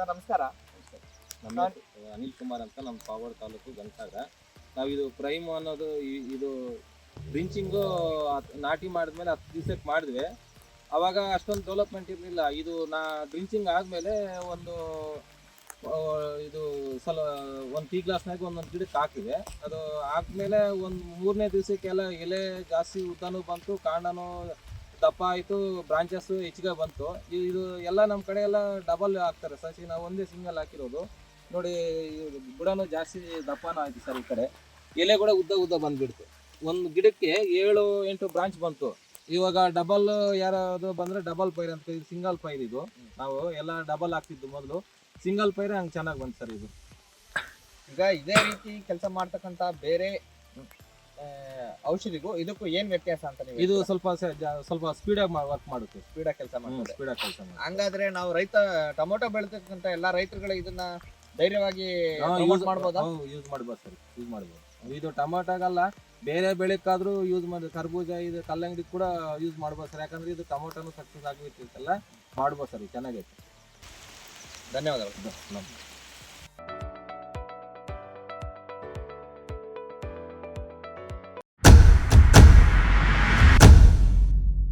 Sir ನಮಸ್ಕಾರ. ನಮ್ಮ ಹೆಸರು ಅನಿಲ್ ಕುಮಾರ್ ಅಂತ ನಮ್ಮ ಪಾವಡ್ ತಾಲೂಕು ಗಂಟಾಗ ನಾವು ಇದು ಪ್ರೈಮ್ ಅನ್ನೋದು ಇದು ಬ್ರಿಂಚಿಂಗ್ ನಾಟಿ ಮಾಡಿದ್ಮೇಲೆ ಹತ್ತು ದಿವ್ಸಕ್ಕೆ ಮಾಡಿದ್ವಿ. ಅವಾಗ ಅಷ್ಟೊಂದು ಡೆವಲಪ್ಮೆಂಟ್ ಇರಲಿಲ್ಲ. ಇದು ನಾ ಡ್ರಿಂಚಿಂಗ್ ಆದಮೇಲೆ ಒಂದು ಆ, ಇದು ಸಲ ಒಂದು ಟೀ ಗ್ಲಾಸ್ನಾಗ ಒಂದೊಂದು ಗಿಡಕ್ಕೆ ಹಾಕಿದೆ ಅದು ಆದ್ಮೇಲೆ ಒಂದು ಮೂರನೇ ದಿವಸಕ್ಕೆಲ್ಲ ಎಲೆ ಜಾಸ್ತಿ ಉದ್ದನೂ ಬಂತು ಕಾಂಡನೂ ದಪ್ಪ ಆಯಿತು ಬ್ರಾಂಚಸ್ ಹೆಚ್ಚಿಗೆ ಬಂತು. ಇದು ಎಲ್ಲ ನಮ್ಮ ಕಡೆ ಎಲ್ಲ ಡಬಲ್ ಹಾಕ್ತಾರೆ ಸಸಿ ನಾವು ಒಂದೇ ಸಿಂಗಲ್ ಹಾಕಿರೋದು. ನೋಡಿ ಬುಡನೂ ಜಾಸ್ತಿ ದಪ್ಪನೂ ಆಯ್ತು ಸರ್ ಈ ಕಡೆ. ಎಲೆ ಕೂಡ ಉದ್ದ ಉದ್ದ ಬಂದ್ಬಿಡ್ತು. ಒಂದು ಗಿಡಕ್ಕೆ ಏಳು, ಎಂಟು ಬ್ರಾಂಚ್ ಬಂತು. ಇವಾಗ ಡಬಲ್ ಯಾರಾದ್ರು ಬಂದ್ರೆ ಡಬಲ್ ಪೈರ್ ಅಂತ ಇದು ಸಿಂಗಲ್ ಪೈರ್ ಇದು. ನಾವು ಎಲ್ಲ ಡಬಲ್ ಹಾಕ್ತಿದ್ದು ಮೊದಲು. ಸಿಂಗಲ್ ಪೈರ್ ಹಂಗೆ ಚೆನ್ನಾಗಿ ಬಂತು ಸರ್ ಇದು. ಈಗ ಇದೇ ರೀತಿ ಕೆಲಸ ಮಾಡ್ತಕ್ಕಂಥ ಬೇರೆ ಔಷಧಿಗೂ ಇದಕ್ಕೂ ಏನ್ ವ್ಯತ್ಯಾಸ ಅಂತ ನೀವು ಇದು ಸ್ವಲ್ಪ ಸ- ಸ್ಪೀಡ್ ಸ್ವಲ್ಪ ಸ್ಪೀಡಾಗಿ ವರ್ಕ್ ಮಾಡುತ್ತೆ. ಸ್ಪೀಡ್ ಕೆಲಸ ಮಾಡ್ತಾರೆ. ಸ್ಪೀಡ್ ಆಗಿ ಕೆಲಸ ಮಾಡುತ್ತೆ ಹಂಗಾದ್ರೆ ನಾವು ರೈತ ಟೊಮೊಟೊ ಬೆಳೆತಕ್ಕಂತ ಎಲ್ಲಾ ರೈತರುಗಳು ಇದನ್ನ ಧೈರ್ಯವಾಗಿ promote ಯೂಸ್ ಮಾಡ್ಬೋದಾ? ಯೂಸ್ ಮಾಡ್ಬೋದು ಸರ್ ಯೂಸ್ ಮಾಡ್ಬೋದು. ಇದು ಟೊಮಾಟೋಗಲ್ಲ ಬೇರೆ ಬೆಳೆಕ್ಕಾದ್ರೂ ಯೂಸ್ ಮಾಡಿ ಕರ್ಬೂಜ ಇದು ಕಲ್ಲಂಗಡಿ ಕೂಡ ಯೂಸ್ ಮಾಡ್ಬೋದು ಸರ್. ಯಾಕಂದ್ರೆ ಇದು ಟೊಮೊಟೊನು ಸಕ್ಸಸ್ ಆಗಿರ್ತೈತಲ್ಲ ಮಾಡ್ಬೋದು ಸರ್ ಇದು ಚೆನ್ನಾಗೈತೆ. ಧನ್ಯವಾದಗಳು. ನಮಸ್ತೆ.